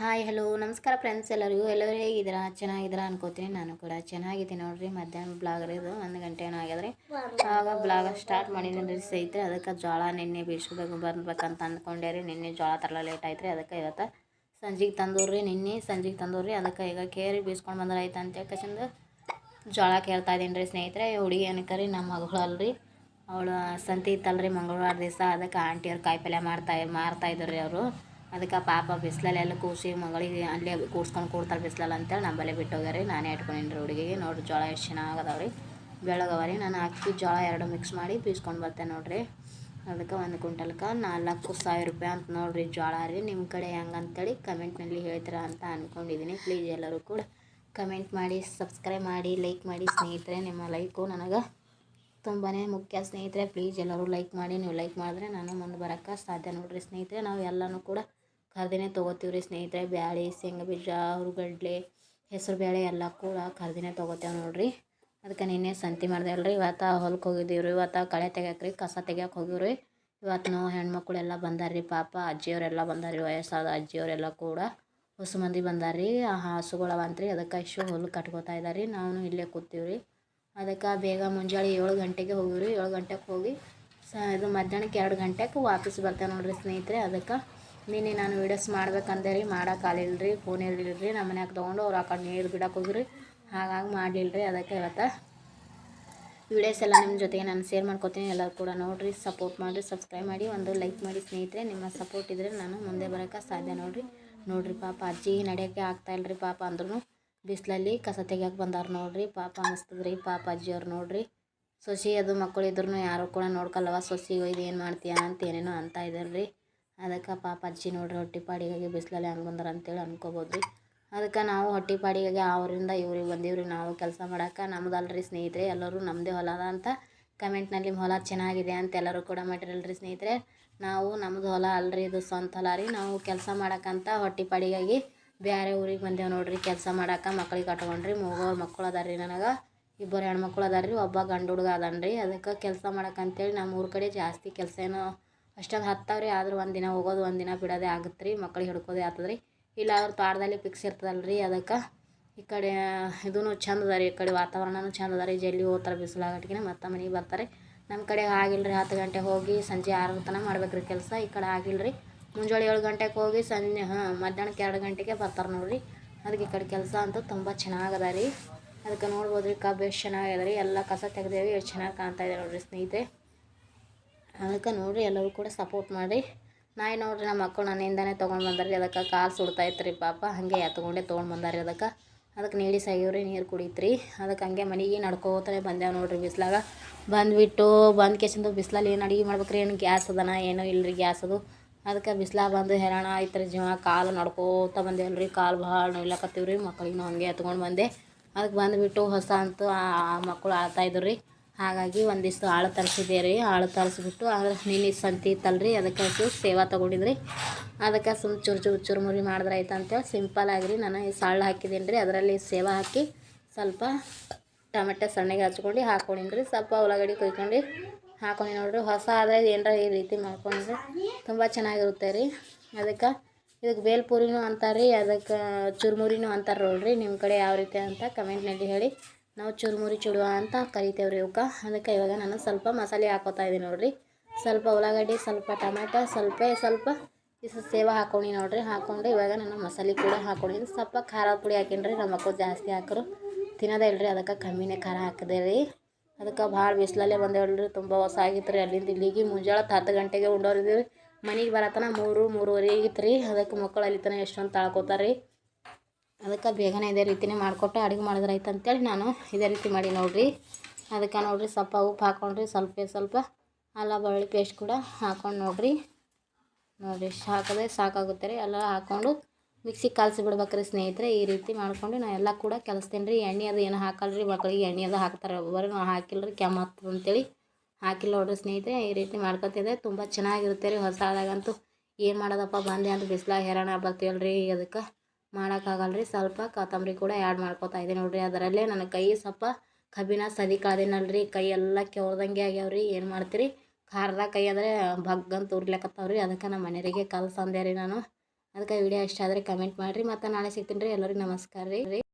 Hi hello ನಮಸ್ಕಾರ friends ಎಲ್ಲರಿಗೂ ಎಲ್ಲರೂ ಹೇಗಿದ್ದೀರಾ? ಚೆನ್ನಾಗಿದ್ದೀರಾ ಅನ್ಕೋತೀನಿ. ನಾನು ಕೂಡ ಚೆನ್ನಾಗಿದ್ದೀನಿ ನೋಡ್ರಿ. ಮಧ್ಯಾಹ್ನ ಬ್ಲಾಗ್ ಇದು. ಒಂದು ಗಂಟೆ ಏನೋ ಆಗ್ಯದ್ರಿ. ಆವಾಗ ಬ್ಲಾಗ್ ಸ್ಟಾರ್ಟ್ ಮಾಡಿದ್ದೀನಿ ರೀ ಅದಕ್ಕೆ ಜೋಳ ನಿನ್ನೆ ಬೀಳ್ಸ್ಬೇಕು ಬರ್ಬೇಕಂತ ಅಂದ್ಕೊಂಡೆ ರೀ. ನಿನ್ನೆ ಜೋಳ ತರಲ ಲೇಟ್ ಆಯ್ತು ರೀ ಅದಕ್ಕೆ ಇವತ್ತು ಸಂಜೆಗೆ ತಂದೂರಿ ನಿನ್ನೆ ಸಂಜೆಗೆ ತಂದೂರಿ. ಅದಕ್ಕೆ ಈಗ ಕೇರಿ ಬೀಸ್ಕೊಂಡು ಬಂದ್ರೆ ಆಯ್ತು ಅಂತ ಚಂದ ಜೋಳ ಕೇಳ್ತಾ ಇದ್ದೀನಿ ರೀ ಸ್ನೇಹಿತರೆ. ಹುಡುಗಿ ಏನಕ್ಕೆ ನಮ್ಮ ಮಗಳು ಅಲ್ರಿ. ಅವಳು ಸಂತಿ ರೀ ಮಂಗಳವಾರ ದಿವಸ. ಅದಕ್ಕೆ ಆಂಟಿಯವ್ರು ಕಾಯಿಪಲ್ಯ ಮಾಡ್ತಾ, ಮಾರ್ತಾ ಇದ್ರು ರೀ ಅವರು. ಅದಕ್ಕೆ ಪಾಪ ಬಿಸಿಲಲ್ಲೆಲ್ಲ ಕೂಸಿ ಮಗಳಿಗೆ ಅಲ್ಲೇ ಕೂಡ್ಸ್ಕೊಂಡು ಕೂಡ್ತಾಳೆ ಬಿಸಿಲಲ್ಲ ಅಂತೇಳಿ ನಮ್ಮಲ್ಲೇ ಬಿಟ್ಟು ನಾನೇ ಇಟ್ಕೊಂಡಿನಿ ರೀ ಹುಡುಗಿಗೆ. ನೋಡಿರಿ ಜೋಳ ಎಷ್ಟು ಚೆನ್ನಾಗದವ್ರಿ. ರೀ ಬೆಳಗವ ರೀ. ನಾನು ಅಕ್ಕಿ ಜೋಳ ಎರಡು ಮಿಕ್ಸ್ ಮಾಡಿ ಬೀಸ್ಕೊಂಡು ಬರ್ತೇನೆ ನೋಡಿರಿ. ಅದಕ್ಕೆ ಒಂದು ಕ್ವಿಂಟಲ್ಕ ನಾಲ್ಕು ಸಾವಿರ ರೂಪಾಯಿ ಅಂತ ನೋಡಿರಿ ಜೋಳ ರೀ. ನಿಮ್ಮ ಕಡೆ ಹೆಂಗೆ ಅಂತೇಳಿ ಕಮೆಂಟ್ನಲ್ಲಿ ಹೇಳ್ತೀರಾ ಅಂತ ಅಂದ್ಕೊಂಡಿದ್ದೀನಿ ಪ್ಲೀಸ್ ಎಲ್ಲರೂ ಕೂಡ ಕಮೆಂಟ್ ಮಾಡಿ ಸಬ್ಸ್ಕ್ರೈಬ್ ಮಾಡಿ ಲೈಕ್ ಮಾಡಿ ಸ್ನೇಹಿತರೆ. ನಿಮ್ಮ ಲೈಕು ನನಗೆ ತುಂಬಾ ಮುಖ್ಯ ಸ್ನೇಹಿತರೆ. ಪ್ಲೀಸ್ ಎಲ್ಲರೂ ಲೈಕ್ ಮಾಡಿ. ನೀವು ಲೈಕ್ ಮಾಡಿದ್ರೆ ನಾನು ಮುಂದೆ ಬರೋಕ್ಕೆ ಸಾಧ್ಯ ನೋಡಿರಿ ಸ್ನೇಹಿತರೆ. ನಾವು ಎಲ್ಲನೂ ಕೂಡ ಕರ್ದಿನೇ ತೊಗೋತೀವಿ ರೀ ಸ್ನೇಹಿತರೆ, ಬ್ಯಾಳಿ, ಶೇಂಗಾ ಬೀಜ, ಹುರುಗಡ್ಲೆ, ಹೆಸರು ಬೇಳೆ ಎಲ್ಲ ಕೂಡ ಕರ್ದಿನೇ ತೊಗೋತೇವೆ ನೋಡಿರಿ. ಅದಕ್ಕೆ ನಿನ್ನೆ ಸಂತಿ ಮಾಡಿದೆ ಅಲ್ರಿ, ಇವತ್ತು ಹೊಲಕ್ಕೆ ಹೋಗಿದ್ದೀವಿ ರೀ ಇವತ್ತು ಕಳೆ ತೆಗ್ಯಾಕ ರೀ ಕಸ ತೆಗ್ಯಾಕೆ ಹೋಗಿವಿ ರೀ ಇವತ್ತು ನಾವು ಹೆಣ್ಮಕ್ಳೆಲ್ಲ ಬಂದಾರ ರೀ ಪಾಪ ಅಜ್ಜಿಯವರೆಲ್ಲ ಬಂದಾರ ರೀ ವಯಸ್ಸಾದ ಅಜ್ಜಿಯವರೆಲ್ಲ ಕೂಡ ಹೊಸ ಮಂದಿ ಬಂದಾರ ರೀ ಹಸುಗಳವಂತ್ರಿ ಅದಕ್ಕೆ ಇಷ್ಟು ಹುಲ್ಲು ಕಟ್ಕೋತಾ ಇದ್ದಾರೆ ರೀ ನಾವು ಇಲ್ಲೇ ಕೂತೀವಿ ರೀ ಅದಕ್ಕೆ ಬೇಗ ಮುಂಜಾನೆ ಏಳು ಗಂಟೆಗೆ ಹೋಗಿವಿ ರೀ ಏಳು ಗಂಟೆಗೆ ಹೋಗಿ ಸ ಇದು ಮಧ್ಯಾಹ್ನಕ್ಕೆ ಎರಡು ಗಂಟೆಗೆ ವಾಪಸ್ ಬರ್ತೇವೆ ನೋಡಿರಿ ಸ್ನೇಹಿತರೆ, ಅದಕ್ಕೆ ನಿನ್ನೆ ನಾನು ವೀಡಿಯೋಸ್ ಮಾಡ್ಬೇಕಂದೆ ರೀ ಮಾಡೋಕ್ಕಾಗಲಿಲ್ಲ ರೀ ಫೋನ್ ಇರಲಿಲ್ಲ ರೀ ನಮ್ಮ ಮನ್ಯಾಗ ತೊಗೊಂಡು ಅವ್ರು ಆ ಕಡೆ ನೀರು ಬಿಡಕ್ಕೆ ಹೋಗ್ರಿ. ಹಾಗಾಗಿ ಮಾಡಲಿಲ್ಲ ರೀ ಅದಕ್ಕೆ ಇವತ್ತು ವೀಡಿಯೋಸ್ ಎಲ್ಲ ನಿಮ್ಮ ಜೊತೆಗೆ ನಾನು ಶೇರ್ ಮಾಡ್ಕೊತೀನಿ. ಎಲ್ಲರೂ ಕೂಡ ನೋಡಿರಿ ಸಪೋರ್ಟ್ ಮಾಡಿರಿ ಸಬ್ಸ್ಕ್ರೈಬ್ ಮಾಡಿ, ಒಂದು ಲೈಕ್ ಮಾಡಿ ಸ್ನೇಹಿತರೆ. ನಿಮ್ಮ ಸಪೋರ್ಟ್ ಇದ್ದರೆ ನಾನು ಮುಂದೆ ಬರೋಕ್ಕೆ ಸಾಧ್ಯ ನೋಡಿರಿ. ನೋಡಿರಿ ಪಾಪ ಅಜ್ಜಿ ನಡೆಯೋಕ್ಕೆ ಆಗ್ತಾ ಇಲ್ಲರಿ ಪಾಪ ಅಂದ್ರೂ ಬಿಸಿಲಲ್ಲಿ ಕಸ ತೆಗಿಯೋಕೆ ಬಂದಾರ ನೋಡಿರಿ. ಪಾಪ ಅನಿಸ್ತದ್ರಿ ಪಾಪ ಅಜ್ಜಿಯವ್ರು ನೋಡಿರಿ. ಸೊಸಿ ಅದು ಮಕ್ಕಳು ಇದ್ರೂ ಯಾರು ಕೂಡ ನೋಡ್ಕೊಲ್ಲವ, ಸೊಸಿಗೆ ಒಯ್ದು ಏನು ಮಾಡ್ತೀಯ ಅಂತ ಏನೇನೋ ಅಂತ ಇದ್ದಾರೆ ರೀ ಅದಕ್ಕೆ ಪಾಪ ಅಜ್ಜಿ ನೋಡ್ರಿ ಹೊಟ್ಟೆ ಪಾಡಿಗಾಗಿ ಬಿಸಿಲಲ್ಲಿ ಹಂಗೆ ಬಂದಾರ ಅಂತೇಳಿ ಅನ್ಕೋಬೋದು. ರೀ ಅದಕ್ಕೆ ನಾವು ಹೊಟ್ಟೆ ಪಾಡಿಗಾಗಿ ಅವರಿಂದ ಇವ್ರಿಗೆ ಬಂದೀವ್ರಿ, ನಾವು ಕೆಲಸ ಮಾಡಕ್ಕೆ ನಮ್ದಲ್ರಿ ಸ್ನೇಹಿತರೆ, ಎಲ್ಲರೂ ನಮ್ಮದೇ ಹೊಲ ಅದ ಅಂತ ಕಮೆಂಟ್ನಲ್ಲಿ ಹೊಲ ಚೆನ್ನಾಗಿದೆ ಅಂತ ಎಲ್ಲರೂ ಕೂಡ ಮಾಡಿರಲ್ರಿ ಸ್ನೇಹಿತರೆ. ನಾವು ನಮ್ಮದು ಹೊಲ ಅಲ್ರಿ, ಇದು ಸ್ವಂತ ಹೊಲ ರೀ. ನಾವು ಕೆಲಸ ಮಾಡೋಕ್ಕಂತ ಹೊಟ್ಟೆ ಪಾಡಿಗಾಗಿ ಬೇರೆ ಊರಿಗೆ ಬಂದೇವು ನೋಡ್ರಿ. ಕೆಲಸ ಮಾಡೋಕೆ ಮಕ್ಳಿಗೆ ಕಟ್ಕೊಂಡ್ರಿ. ಮೂವರು ಮಕ್ಕಳು ಅದಾರ ರೀ ನನಗೆ. ಇಬ್ಬರು ಹೆಣ್ಮಕ್ಳು ಅದಾರ ರೀ. ಒಬ್ಬ ಗಂಡು ಹುಡುಗ ರೀ ಅದಕ್ಕೆ ಕೆಲಸ ಮಾಡೋಕ್ಕಂತೇಳಿ ನಮ್ಮ ಊರ ಕಡೆ ಜಾಸ್ತಿ ಕೆಲಸ ಏನೋ ಅಷ್ಟೊಂದು ಹತ್ತಾವ್ರಿ, ಆದರೂ ಒಂದು ದಿನ ಹೋಗೋದು, ಒಂದು ದಿನ ಬಿಡೋದೇ ಆಗುತ್ತೆ ರೀ ಮಕ್ಳಿಗೆ ಹಿಡ್ಕೋದೇ ಆಗ್ತದೆ ರೀ ಇಲ್ಲ ಅವ್ರ ತೋಟದಲ್ಲಿ ಫಿಕ್ಸ್ ಇರ್ತದಲ್ಲ ರೀ ಅದಕ್ಕೆ ಈ ಕಡೆ ಇದೂ ಚಂದ ಅದ ರೀ ಈ ಕಡೆ ವಾತಾವರಣನೂ ಚಂದ ಅದ ರೀ ಜಲ್ಲಿ ಹೋಗ್ತಾರೆ ಬಿಸಿಲಾಗಟ್ಟಿಗೆ ಮತ್ತೆ ಮನೆಗೆ ಬರ್ತಾರೆ. ನಮ್ಮ ಕಡೆ ಆಗಿಲ್ಲ ರೀ ಹತ್ತು ಗಂಟೆ ಹೋಗಿ ಸಂಜೆ ಆರು ತನಕ ಮಾಡ್ಬೇಕು ರೀ ಕೆಲಸ, ಈ ಕಡೆ ಆಗಿಲ್ಲ ರೀ ಮುಂಜಾನೆ ಏಳು ಗಂಟೆಗೆ ಹೋಗಿ ಸಂಜೆ, ಹಾಂ ಮಧ್ಯಾಹ್ನಕ್ಕೆ ಎರಡು ಗಂಟೆಗೆ ಬರ್ತಾರೆ ನೋಡ್ರಿ. ಅದಕ್ಕೆ ಈ ಕಡೆ ಕೆಲಸ ಅಂತೂ ತುಂಬ ಚೆನ್ನಾಗದ ರೀ ಅದಕ್ಕೆ ನೋಡ್ಬೋದು ರೀ ಕಬ್ಬು ಎಷ್ಟು ಚೆನ್ನಾಗಿದೆ ರೀ ಎಲ್ಲ ಕಸ ತೆಗ್ದೇವಿ, ಎಷ್ಟು ಚೆನ್ನಾಗಿ ಕಾಣ್ತಾ ಇದೆ ನೋಡ್ರಿ ಸ್ನೇಹಿತರೆ. ಅದಕ್ಕೆ ನೋಡಿರಿ ಎಲ್ಲರೂ ಕೂಡ ಸಪೋರ್ಟ್ ಮಾಡಿ ನಾಯಿ ನೋಡಿರಿ ನಮ್ಮ ಮಕ್ಕಳು ನನ್ನಿಂದನೇ ತೊಗೊಂಡು ಬಂದಾರಿ ಅದಕ್ಕೆ ಕಾಲು ಸುಡ್ತಾಯಿತ್ತು ರೀ ಪಾಪ. ಹಾಗೆ ಎತ್ಕೊಂಡೆ ತೊಗೊಂಡು ಬಂದಾರಿ ಅದಕ್ಕೆ. ಅದಕ್ಕೆ ನೀಡಿ ಸಾಗಿವ್ರಿ ನೀರು ಕುಡಿತ್ರಿ. ಅದಕ್ಕೆ ಹಂಗೆ ಮನೆಗೆ ನಡ್ಕೋತಾನೆ ಬಂದೇವೆ ನೋಡ್ರಿ ಬಿಸ್ಲಾಗ. ಬಂದುಬಿಟ್ಟು ಬಂದು ಕೇಸಿಂದು ಬಿಸ್ಲಲ್ಲಿ ಏನು ಅಡುಗೆ ಮಾಡ್ಬೇಕ್ರಿ? ಏನು ಗ್ಯಾಸ್ ಅದನ? ಏನೋ ಇಲ್ಲ ರೀ ಗ್ಯಾಸ್ ಅದು. ಅದಕ್ಕೆ ಬಿಸ್ಲಾಗ ಬಂದು ಹೆರಾಣ ಆಯ್ತು ರೀ ಜೀವ. ಕಾಲು ನಡ್ಕೋತ ಬಂದೇವಲ್ಲ ರೀ ಕಾಲು ಭಾಳ ನೋಯ್ಲಾಕತ್ತೀವ್ರಿ. ಮಕ್ಕಳಿಗೆ ನಾವು ಹಂಗೆ ಎತ್ಕೊಂಡು ಬಂದೆ. ಅದಕ್ಕೆ ಬಂದುಬಿಟ್ಟು ಹೊಸ ಅಂತೂ ಆ ಮಕ್ಕಳು ಆಳ್ತಾಯಿದ್ರು ರೀ ಹಾಗಾಗಿ ಒಂದಿಷ್ಟು ಆಳು ತರಿಸಿದ್ದೆ ರೀ. ಆಳು ತರಿಸ್ಬಿಟ್ಟು ಆದ್ರೆ ನಿನ್ನೆ ಸಂತಿ ಇತ್ತಲ್ರಿ, ಅದಕ್ಕೆ ಸೇವಾ ತೊಗೊಂಡಿದ್ರಿ. ಅದಕ್ಕೆ ಸುಮ್ ಚೂರು ಚೂರು ಚುರುಮುರಿ ಮಾಡಿದ್ರೆ ಆಯ್ತು ಅಂತೇಳಿ ಸಿಂಪಲ್ ಆಗಿರಿ ನಾನು ಈ ಸಾಳ್ಳು ಹಾಕಿದ್ದೀನಿ ರೀ. ಅದರಲ್ಲಿ ಸೇವಾ ಹಾಕಿ ಸ್ವಲ್ಪ ಟೊಮೆಟೊ ಸಣ್ಣಗೆ ಹಚ್ಕೊಂಡು ಹಾಕ್ಕೊಂಡಿನಿ ರೀ. ಸ್ವಲ್ಪ ಉಳ್ಳಾಗಡ್ಡಿ ಕುಯ್ಕೊಂಡು ಹಾಕೊಂಡು ನೋಡಿರಿ. ಹೊಸ ಆದರೆ ಏನರ ಈ ರೀತಿ ಮಾಡ್ಕೊಂಡ್ರೆ ತುಂಬ ಚೆನ್ನಾಗಿರುತ್ತೆ ರೀ. ಅದಕ್ಕೆ ಇದಕ್ಕೆ ಬೇಲ್ಪುರಿನೂ ಅಂತಾರೆ ರೀ. ಅದಕ್ಕೆ ಚುರುಮುರಿನೂ ಅಂತಾರೆ ನೋಡ್ರಿ. ನಿಮ್ಮ ಕಡೆ ಯಾವ ರೀತಿ ಅಂತ ಕಮೆಂಟ್ನಲ್ಲಿ ಹೇಳಿ. ನಾವು ಚುರುಮುರಿ ಚುಡುವ ಅಂತ ಕರಿತೇವೆ ರೀ ಇವಕ್ಕೆ ಅದಕ್ಕೆ ಇವಾಗ ನಾನು ಸ್ವಲ್ಪ ಮಸಾಲೆ ಹಾಕೋತಾ ಇದ್ದೀನಿ ನೋಡಿರಿ. ಸ್ವಲ್ಪ ಉಳ್ಳಾಗಡ್ಡಿ, ಸ್ವಲ್ಪ ಟೊಮೆಟೊ, ಸ್ವಲ್ಪ ಸ್ವಲ್ಪ ಸೇವ ಹಾಕೊಂಡು ನೋಡ್ರಿ. ಹಾಕ್ಕೊಂಡು ಇವಾಗ ನಾನು ಮಸಾಲೆ ಕೂಡ ಹಾಕೊಂಡಿದ್ದೀನಿ. ಸ್ವಲ್ಪ ಖಾರ ಪುಡಿ ಹಾಕೀನಿ ನಮ್ಮ ಮಕ್ಕಳು ಜಾಸ್ತಿ ಹಾಕರು. ತಿನ್ನೋದೇ ಇಲ್ರಿ. ಅದಕ್ಕೆ ಕಮ್ಮಿನೇ ಖಾರ ಹಾಕಿದೆ ರೀ ಅದಕ್ಕೆ ಭಾಳ ಬಿಸಿಲಲ್ಲೇ ಬಂದೇವಲ್ರಿ. ತುಂಬ ಹೊಸ ಆಗಿತ್ತು ರೀ ಅಲ್ಲಿಂದ ಇಲ್ಲಿಗೆ ಮುಂಜಾನೆ ಹತ್ತು ಗಂಟೆಗೆ ಉಂಡೋರಿದ್ದೀವಿ. ಮನೆಗೆ ಬರತನ ಮೂರು ಮೂರುವರೆ ಆಗಿತ್ತು ರೀ ಅದಕ್ಕೆ ಮಕ್ಕಳು ಅಲ್ಲಿ ತನಕ ಎಷ್ಟೊಂದು ತಾಳ್ಕೊತಾರೆ ರೀ ಅದಕ್ಕೆ ಬೇಗನೆ ಇದೇ ರೀತಿನೇ ಮಾಡಿಕೊಟ್ಟು ಅಡುಗೆ ಮಾಡಿದ್ರೆ ಆಯ್ತು ಅಂತೇಳಿ ನಾನು ಇದೇ ರೀತಿ ಮಾಡಿ ನೋಡಿರಿ. ಅದಕ್ಕೆ ನೋಡಿರಿ ಸ್ವಲ್ಪ ಉಪ್ಪು ಹಾಕ್ಕೊಂಡ್ರಿ ಸ್ವಲ್ಪ ಸ್ವಲ್ಪ ಅಲ್ಲ ಬೆಳ್ಳುಳ್ಳಿ ಪೇಸ್ಟ್ ಕೂಡ ಹಾಕೊಂಡು ನೋಡಿರಿ. ನೋಡಿರಿ ಹಾಕಿದ್ರೆ ಸಾಕಾಗುತ್ತೆ ರೀ. ಎಲ್ಲ ಹಾಕ್ಕೊಂಡು ಮಿಕ್ಸಿಗೆ ಕಲಸಿ ಬಿಡ್ಬೇಕ್ರಿ ಸ್ನೇಹಿತರೆ. ಈ ರೀತಿ ಮಾಡ್ಕೊಂಡು ನಾ ಎಲ್ಲ ಕೂಡ ಕಲಿಸ್ತೀನಿ ರೀ. ಎಣ್ಣೆ ಅದು ಏನು ಹಾಕಲ್ರಿ? ಮಕ್ಕಳಿಗೆ ಎಣ್ಣೆ ಅದು ಹಾಕ್ತಾರೆ. ಒಬ್ಬರು ನಾವು ಹಾಕಿಲ್ಲ ರೀ ಕೆಮ್ಮ ಅಂತೇಳಿ ಹಾಕಿಲ್ಲ ನೋಡಿರಿ ಸ್ನೇಹಿತರೆ. ಈ ರೀತಿ ಮಾಡ್ಕೊತಿದ್ದೆ ತುಂಬ ಚೆನ್ನಾಗಿರುತ್ತೆ ರೀ. ಹೊಸದಾಗಂತೂ ಏನು ಮಾಡೋದಪ್ಪ? ಬಂದೆ ಅಂತ ಬಿಸ್ಲಾಗ ಹೆರಾಣ ಬರ್ತೀವಲ್ರಿ ಅದಕ್ಕೆ ಮಾಡೋಕ್ಕಾಗಲ್ಲ ರೀ ಸ್ವಲ್ಪ ಕೊತ್ತಂಬರಿ ಕೂಡ ಆ್ಯಡ್ ಮಾಡ್ಕೊತಾ ಇದ್ದೀನಿ ನೋಡಿರಿ. ಅದರಲ್ಲೇ ನನ್ನ ಕೈ ಸ್ವಲ್ಪ ಕಬ್ಬಿನ ಸದಿ ಕಳ್ದೇನಲ್ರಿ ಕೈ ಎಲ್ಲ ಕೆವ್ದಂಗೆ ಆಗ್ಯಾವ್ರಿ. ಏನು ಮಾಡ್ತೀರಿ? ಖಾರದ ಕೈ ಆದರೆ ಬಗ್ಗಂತ ಉರ್ಲಿಕತ್ತಾವ ರೀ ಅದಕ್ಕೆ ನಮ್ಮ ಮನೆಯವರಿಗೆ ಕಲ್ಸಂದೆ ರೀ ನಾನು. ಅದಕ್ಕೆ ವಿಡಿಯೋ ಇಷ್ಟ ಆದರೆ ಕಮೆಂಟ್ ಮಾಡಿರಿ. ಮತ್ತು ನಾಳೆ ಸಿಗ್ತೀನಿ ರೀ. ಎಲ್ಲರಿಗೂ ನಮಸ್ಕಾರ ರೀ.